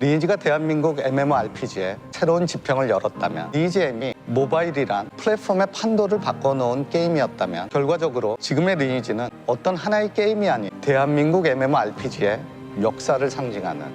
리니지가 대한민국 MMORPG에 새로운 지평을 열었다면 BGM이 모바일이란 플랫폼의 판도를 바꿔놓은 게임이었다면 결과적으로 지금의 리니지는 어떤 하나의 게임이 아닌 대한민국 MMORPG의 역사를 상징하는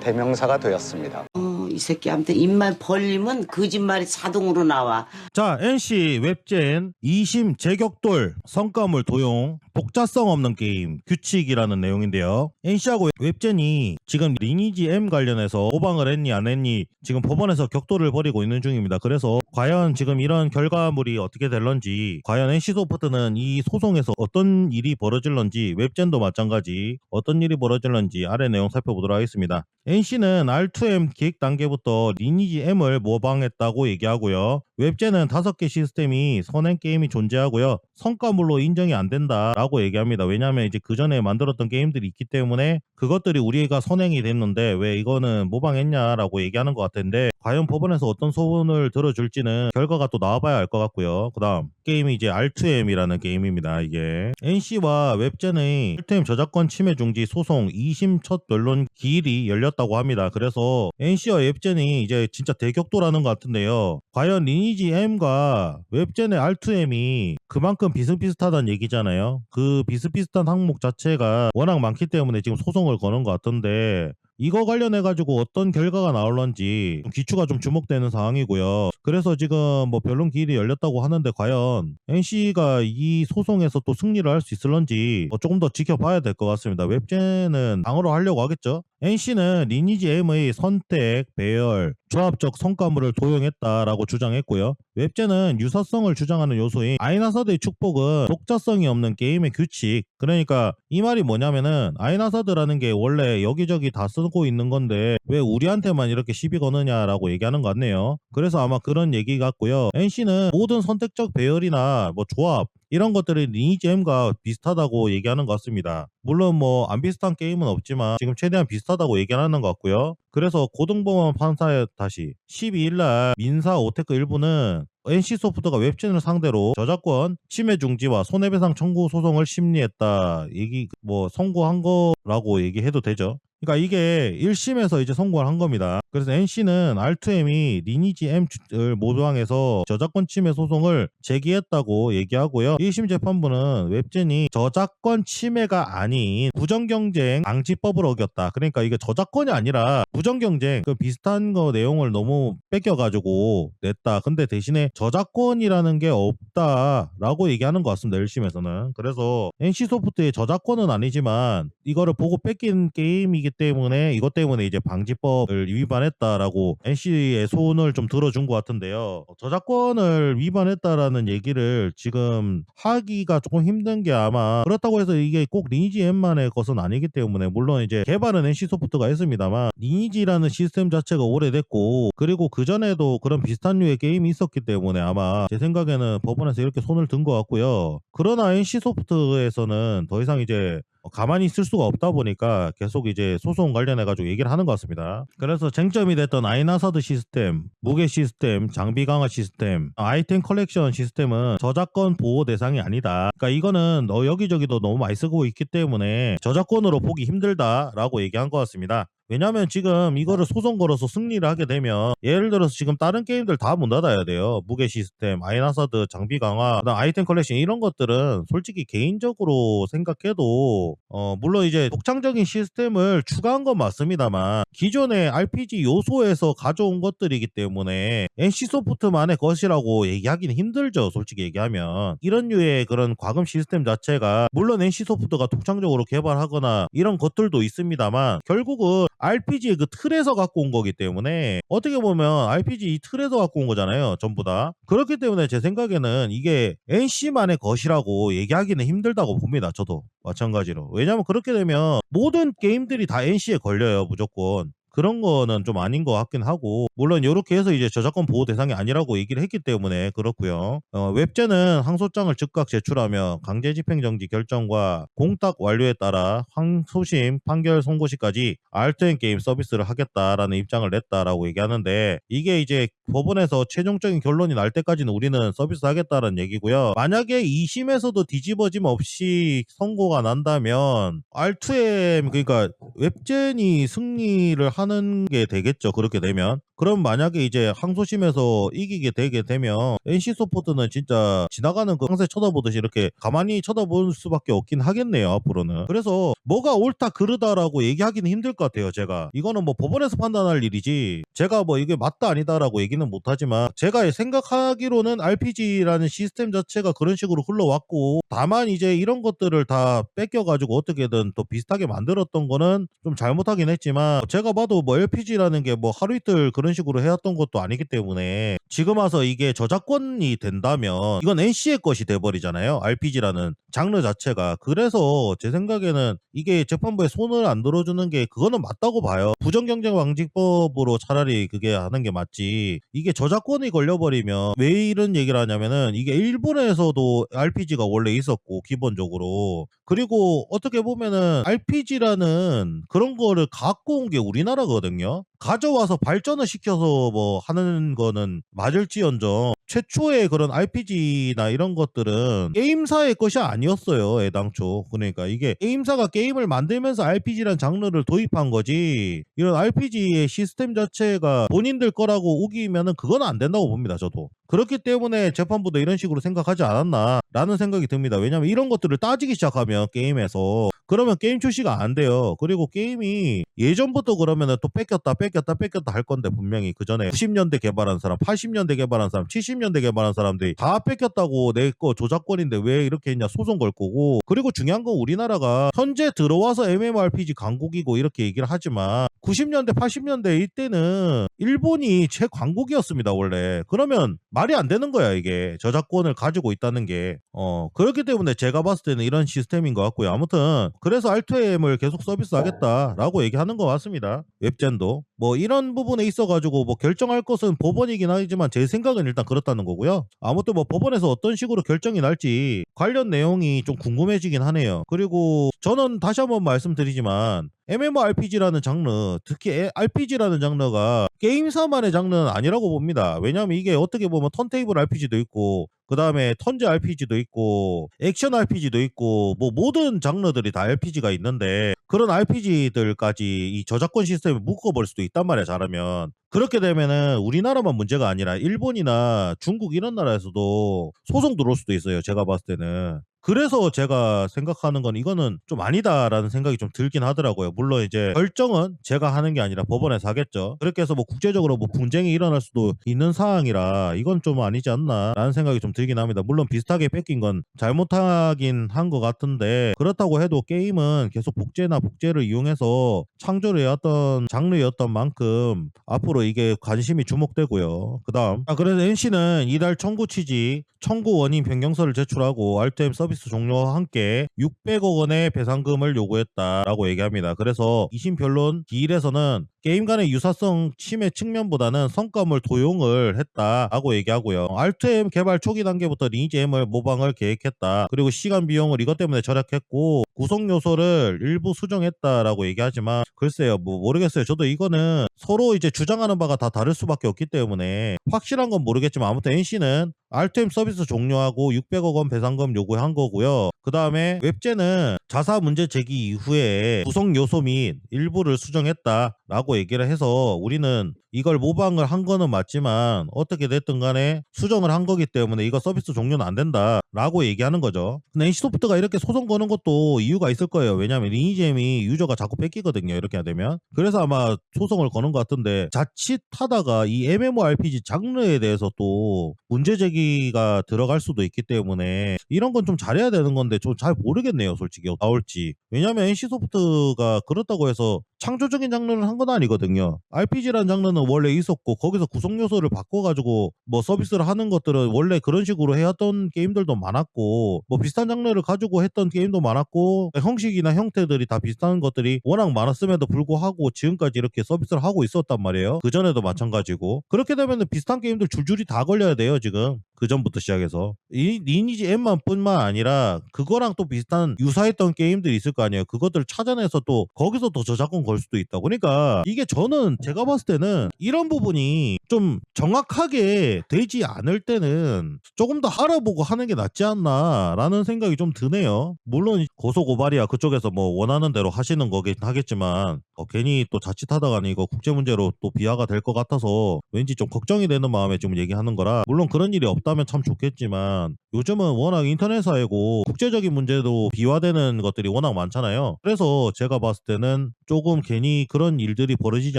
대명사가 되었습니다. 어, 이 새끼한테 입만 벌리면 거짓말이 자동으로 나와. 자, NC 웹젠 2심 제격돌 성과물 도용 독자성 없는 게임 규칙이라는 내용인데요. NC하고 웹젠이 지금 리니지 M 관련해서 모방을 했니 안 했니 지금 법원에서 격돌을 벌이고 있는 중입니다. 그래서 과연 지금 이런 결과물이 어떻게 될런지 과연 NC 소프트는 이 소송에서 어떤 일이 벌어질런지 웹젠도 마찬가지 어떤 일이 벌어질런지 아래 내용 살펴보도록 하겠습니다. NC는 R2M 기획 단계부터 리니지 M을 모방했다고 얘기하고요. 웹젠은 다섯 개 시스템이 선행 게임이 존재하고요. 성과물로 인정이 안 된다라고 얘기합니다. 왜냐하면 이제 그 전에 만들었던 게임들이 있기 때문에 그것들이 우리가 선행이 됐는데 왜 이거는 모방했냐라고 얘기하는 것 같은데 과연 법원에서 어떤 소문을 들어줄지는 결과가 또 나와봐야 알 것 같고요. 그 다음 게임이 이제 R2M이라는 게임입니다. 이게 NC와 웹젠의 R2M 저작권 침해 중지 소송 2심 첫 변론 기일이 열렸다고 합니다. 그래서 NC와 웹젠이 이제 진짜 대격돌하는 것 같은데요. 과연 리니지 M과 웹젠의 R2M이 그만큼 비슷비슷하다는 얘기잖아요. 그 비슷비슷한 항목 자체가 워낙 많기 때문에 지금 소송을 거는 것 같던데 이거 관련해 가지고 어떤 결과가 나올런지 좀 기추가 좀 주목되는 상황이고요. 그래서 지금 뭐 변론 기일이 열렸다고 하는데 과연 NC가 이 소송에서 또 승리를 할 수 있을런지 뭐 조금 더 지켜봐야 될 것 같습니다. 웹젠은 방어로 하려고 하겠죠. NC는 리니지 M의 선택, 배열, 조합적 성과물을 도용했다라고 주장했고요. 웹젠은 유사성을 주장하는 요소인 아이나사드의 축복은 독자성이 없는 게임의 규칙. 그러니까 이 말이 뭐냐면은 아이나사드라는 게 원래 여기저기 다 쓰고 있는 건데 왜 우리한테만 이렇게 시비 거느냐라고 얘기하는 것 같네요. 그래서 아마 그런 얘기 같고요. NC는 모든 선택적 배열이나 뭐 조합 이런 것들이 리니지 M과 비슷하다고 얘기하는 것 같습니다. 물론 뭐 안 비슷한 게임은 없지만 지금 최대한 비슷하다고 얘기하는 것 같고요. 그래서 고등법원 판사에 다시 12일날 민사 오테크 일부는 NC소프트가 웹진을 상대로 저작권 침해 중지와 손해배상 청구 소송을 심리했다 얘기 뭐 선고한 거라고 얘기해도 되죠. 그러니까 이게 1심에서 이제 선고를 한 겁니다. 그래서 NC는 R2M이 리니지 M을 모방해서 저작권 침해 소송을 제기했다고 얘기하고요. 1심 재판부는 웹진이 저작권 침해가 아닌 부정경쟁 방지법을 어겼다. 그러니까 이게 저작권이 아니라 부정경쟁 그 비슷한 거 내용을 너무 뺏겨가지고 냈다. 근데 대신에 저작권이라는 게 없다라고 얘기하는 것 같습니다. 1심에서는. 그래서 NC소프트의 저작권은 아니지만 이거를 보고 뺏긴 게임이 기 때문에 이것 때문에 이제 방지법을 위반했다라고 NC의 소원을 좀 들어준 것 같은데요. 저작권을 위반했다라는 얘기를 지금 하기가 조금 힘든 게 아마 그렇다고 해서 이게 꼭 리니지 M만의 것은 아니기 때문에 물론 이제 개발은 NC소프트가 했습니다만 리니지라는 시스템 자체가 오래됐고 그리고 그 전에도 그런 비슷한 류의 게임이 있었기 때문에 아마 제 생각에는 법원에서 이렇게 손을 든 것 같고요. 그러나 NC소프트에서는 더 이상 이제 가만히 있을 수가 없다 보니까 계속 이제 소송 관련해 가지고 얘기를 하는 것 같습니다. 그래서 쟁점이 됐던 아이나사드 시스템, 무게 시스템, 장비 강화 시스템, 아이템 컬렉션 시스템은 저작권 보호 대상이 아니다. 그러니까 이거는 너 여기저기도 너무 많이 쓰고 있기 때문에 저작권으로 보기 힘들다라고 얘기한 것 같습니다. 왜냐면 지금 이거를 소송 걸어서 승리를 하게 되면 예를 들어서 지금 다른 게임들 다 문 닫아야 돼요. 무게 시스템, 아이나사드, 장비 강화, 아이템 컬렉션 이런 것들은 솔직히 개인적으로 생각해도 어 물론 이제 독창적인 시스템을 추가한 건 맞습니다만 기존의 RPG 요소에서 가져온 것들이기 때문에 NC소프트만의 것이라고 얘기하기는 힘들죠. 솔직히 얘기하면 이런 류의 그런 과금 시스템 자체가 물론 NC소프트가 독창적으로 개발하거나 이런 것들도 있습니다만 결국은 RPG의 그 틀에서 갖고 온 거기 때문에 어떻게 보면 RPG 이 틀에서 갖고 온 거잖아요. 전부 다. 그렇기 때문에 제 생각에는 이게 NC만의 것이라고 얘기하기는 힘들다고 봅니다. 저도 마찬가지로. 왜냐면 그렇게 되면 모든 게임들이 다 NC에 걸려요. 무조건. 그런 거는 좀 아닌 것 같긴 하고 물론 이렇게 해서 이제 저작권 보호 대상이 아니라고 얘기를 했기 때문에 그렇고요. 어, 웹제는 항소장을 즉각 제출하며 강제 집행 정지 결정과 공탁 완료에 따라 항소심 판결 선고 시까지 R2N 게임 서비스를 하겠다라는 입장을 냈다라고 얘기하는데 이게 이제 법원에서 최종적인 결론이 날 때까지는 우리는 서비스 하겠다라는 얘기고요. 만약에 2심에서도 뒤집어짐 없이 선고가 난다면 R2M 그러니까 웹젠이 승리를 한 하는 게 되겠죠. 그렇게 되면. 그럼 만약에 이제 항소심에서 이기게 되게 되면 NC 소프트는 진짜 지나가는 그 항세 쳐다보듯이 이렇게 가만히 쳐다볼 수밖에 없긴 하겠네요. 앞으로는. 그래서 뭐가 옳다 그르다라고 얘기하기는 힘들 것 같아요. 제가 이거는 뭐 법원에서 판단할 일이지 제가 뭐 이게 맞다 아니다라고 얘기는 못하지만 제가 생각하기로는 RPG라는 시스템 자체가 그런 식으로 흘러왔고 다만 이제 이런 것들을 다 뺏겨가지고 어떻게든 또 비슷하게 만들었던 거는 좀 잘못하긴 했지만 제가 봐도 뭐 LPG라는 게 뭐 하루 이틀 그런 식으로 해왔던 것도 아니기 때문에 지금 와서 이게 저작권이 된다면 이건 NC의 것이 돼버리잖아요. RPG라는 장르 자체가 그래서 제 생각에는 이게 재판부에 손을 안 들어주는 게 그거는 맞다고 봐요. 부정경쟁 방지법으로 차라리 그게 하는 게 맞지. 이게 저작권이 걸려버리면 왜 이런 얘기를 하냐면은 이게 일본에서도 RPG가 원래 있었고 기본적으로 그리고 어떻게 보면은 RPG라는 그런 거를 갖고 온 게 우리나라거든요. 가져와서 발전을 시켜서 뭐 하는 거는 맞을지언정 최초의 그런 RPG나 이런 것들은 게임사의 것이 아니었어요, 애당초. 그러니까 이게 게임사가 게임을 만들면서 RPG란 장르를 도입한 거지. 이런 RPG의 시스템 자체가 본인들 거라고 우기면은 그건 안 된다고 봅니다, 저도. 그렇기 때문에 재판부도 이런 식으로 생각하지 않았나 라는 생각이 듭니다. 왜냐면 이런 것들을 따지기 시작하면 게임에서 그러면 게임 출시가 안 돼요. 그리고 게임이 예전부터 그러면은 또 뺏겼다 뺏겼다 뺏겼다 할 건데 분명히 그 전에 90년대 개발한 사람, 80 년대 개발한 사람, 70년대 개발한 사람들이 다 뺏겼다고 내거 조작권인데 왜 이렇게 했냐 소송 걸 거고. 그리고 중요한 건 우리나라가 현재 들어와서 MMORPG 강국이고 이렇게 얘기를 하지만 90년대 80년대 이때는 일본이 최강국이었습니다 원래. 그러면 말이 안 되는 거야 이게. 저작권을 가지고 있다는 게 어 그렇기 때문에 제가 봤을 때는 이런 시스템인 것 같고요. 아무튼 그래서 R2M을 계속 서비스하겠다라고 얘기하는 것 같습니다. 웹젠도. 뭐 이런 부분에 있어가지고 뭐 결정할 것은 법원이긴 하지만 제 생각은 일단 그렇다는 거고요. 아무튼 뭐 법원에서 어떤 식으로 결정이 날지 관련 내용이 좀 궁금해지긴 하네요. 그리고 저는 다시 한번 말씀드리지만 MMORPG라는 장르, 특히 RPG라는 장르가 게임사만의 장르는 아니라고 봅니다. 왜냐하면 이게 어떻게 보면 턴테이블 RPG도 있고, 그 다음에 턴제 RPG도 있고, 액션 RPG도 있고, 뭐 모든 장르들이 다 RPG가 있는데, 그런 RPG들까지 이 저작권 시스템에 묶어버릴 수도 있단 말이야, 잘하면. 그렇게 되면은 우리나라만 문제가 아니라 일본이나 중국 이런 나라에서도 소송 들어올 수도 있어요. 제가 봤을 때는. 그래서 제가 생각하는 건 이거는 좀 아니다라는 생각이 좀 들긴 하더라고요. 물론 이제 결정은 제가 하는 게 아니라 법원에서 하겠죠. 그렇게 해서 뭐 국제적으로 뭐 분쟁이 일어날 수도 있는 상황이라 이건 좀 아니지 않나라는 생각이 좀 들긴 합니다. 물론 비슷하게 뺏긴 건 잘못하긴 한 것 같은데 그렇다고 해도 게임은 계속 복제나 복제를 이용해서 창조를 해왔던 장르였던 만큼 앞으로 이게 관심이 주목되고요. 그 다음 아, 그래서 NC는 이달 청구 취지 청구 원인 변경서를 제출하고 RTM 서비스 종료와 함께 600억 원의 배상금을 요구했다라고 얘기합니다. 그래서 2심 변론 기일에서는 게임 간의 유사성 침해 측면보다는 성과물 도용을 했다라고 얘기하고요. R2M 개발 초기 단계부터 리니지 M을 모방을 계획했다. 그리고 시간 비용을 이것 때문에 절약했고 구성 요소를 일부 수정했다라고 얘기하지만 글쎄요 뭐 모르겠어요. 저도 이거는 서로 이제 주장하는 바가 다 다를 수밖에 없기 때문에 확실한 건 모르겠지만 아무튼 NC는 R2M 서비스 종료하고 600억 원 배상금 요구한 거고요. 그 다음에 웹제는 자사 문제 제기 이후에 구성 요소 및 일부를 수정했다라고 얘기를 해서 우리는 이걸 모방을 한 거는 맞지만 어떻게 됐든 간에 수정을 한 거기 때문에 이거 서비스 종료는 안 된다라고 얘기하는 거죠. 근데 NC소프트가 이렇게 소송 거는 것도 이유가 있을 거예요. 왜냐하면 리니지엠이 유저가 자꾸 뺏기거든요. 이렇게 되면. 그래서 아마 소송을 거는 것 같은데 자칫 하다가 이 MMORPG 장르에 대해서 또 문제 제기가 들어갈 수도 있기 때문에 이런 건 좀 잘해야 되는 건데 좀잘 모르겠네요. 솔직히 나올지. 왜냐하면 NC소프트가 그렇다고 해서 창조적인 장르를 한 건 아니거든요. RPG라는 장르는 원래 있었고 거기서 구성 요소를 바꿔가지고 뭐 서비스를 하는 것들은 원래 그런 식으로 해왔던 게임들도 많았고 뭐 비슷한 장르를 가지고 했던 게임도 많았고 형식이나 형태들이 다 비슷한 것들이 워낙 많았음에도 불구하고 지금까지 이렇게 서비스를 하고 있었단 말이에요. 그 전에도 마찬가지고 그렇게 되면 비슷한 게임들 줄줄이 다 걸려야 돼요 지금 그 전부터 시작해서 이 리니지 M만 뿐만 아니라 그거랑 또 비슷한 유사했던 게임들이 있을 거 아니에요. 그것들을 찾아내서 또 거기서 또 저작권 걸 수도 있다. 그러니까 이게 저는 제가 봤을 때는 이런 부분이 좀 정확하게 되지 않을 때는 조금 더 알아보고 하는 게 낫지 않나라는 생각이 좀 드네요. 물론 고소 고발이야 그쪽에서 뭐 원하는 대로 하시는 거긴 하겠지만 어, 괜히 또 자칫하다가는 이거 국제 문제로 또 비하가 될 것 같아서 왠지 좀 걱정이 되는 마음에 지금 얘기하는 거라 물론 그런 일이 없다면 참 좋겠지만 요즘은 워낙 인터넷 사회고 국제적인 문제도 비화되는 것들이 워낙 많잖아요. 그래서 제가 봤을 때는 조금 괜히 그런 일들이 벌어지지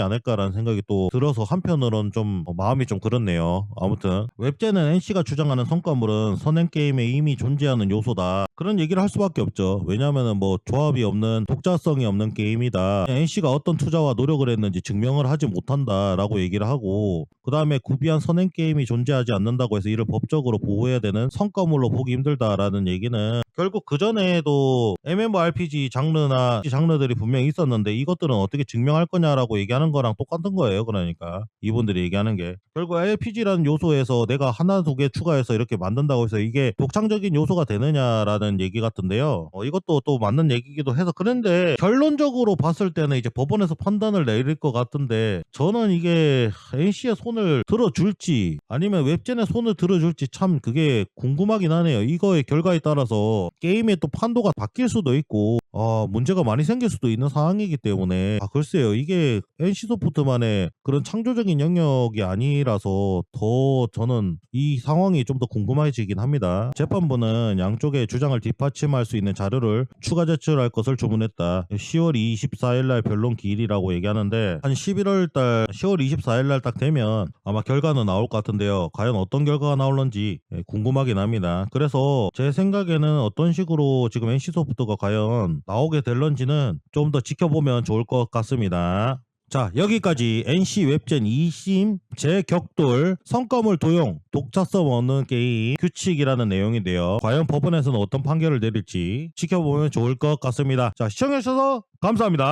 않을까라는 생각이 또 들어서 한편으로는 좀 어, 마음이 좀 그렇네요. 아무튼 웹제는 NC가 주장하는 성과물은 선행 게임에 이미 존재하는 요소다. 그런 얘기를 할 수밖에 없죠. 왜냐하면 뭐 조합이 없는 독자성이 없는 게임이다. NC가 어떤 투자와 노력을 했는지 증명을 하지 못한다라고 얘기를 하고 그 다음에 구비한 선행 게임이 존재하지 않는다고 해서 이를 법적으로 보호해야 되는 성과 물로 보기 힘들다라는 얘기는 결국 그 전에도 MMORPG 장르나 장르들이 분명히 있었는데 이것들은 어떻게 증명할 거냐라고 얘기하는 거랑 똑같은 거예요. 그러니까 이분들이 얘기하는 게 결국 RPG라는 요소에서 내가 하나 두 개 추가해서 이렇게 만든다고 해서 이게 독창적인 요소가 되느냐라는 얘기 같은데요. 어, 이것도 또 맞는 얘기기도 해서 그런데 결론적으로 봤을 때는 이제 법원에서 판단을 내릴 것 같은데 저는 이게 NC의 손을 들어줄지 아니면 웹젠의 손을 들어줄지 참 그게 궁금하 긴 하네요. 이거의 결과에 따라서 게임의 또 판도가 바뀔 수도 있고 아, 문제가 많이 생길 수도 있는 상황이기 때문에 아, 글쎄요 이게 NC소프트만의 그런 창조적인 영역이 아니라서 더 저는 이 상황이 좀 더 궁금해지긴 합니다. 재판부는 양쪽의 주장을 뒷받침할 수 있는 자료를 추가 제출할 것을 주문했다. 10월 24일 날 변론 기일이라고 얘기하는데 한 11월 달 10월 24일 날 딱 되면 아마 결과는 나올 것 같은데요. 과연 어떤 결과가 나올런지 예, 궁금하긴 합니다. 그래서 제 생각에는 어떤 식으로 지금 NC소프트가 과연 나오게 될런지는 좀 더 지켜보면 좋을 것 같습니다. 자 여기까지 NC 웹젠 2심 재격돌 성과물 도용 독자성 없는 게임 규칙이라는 내용인데요. 과연 법원에서는 어떤 판결을 내릴지 지켜보면 좋을 것 같습니다. 자 시청해주셔서 감사합니다.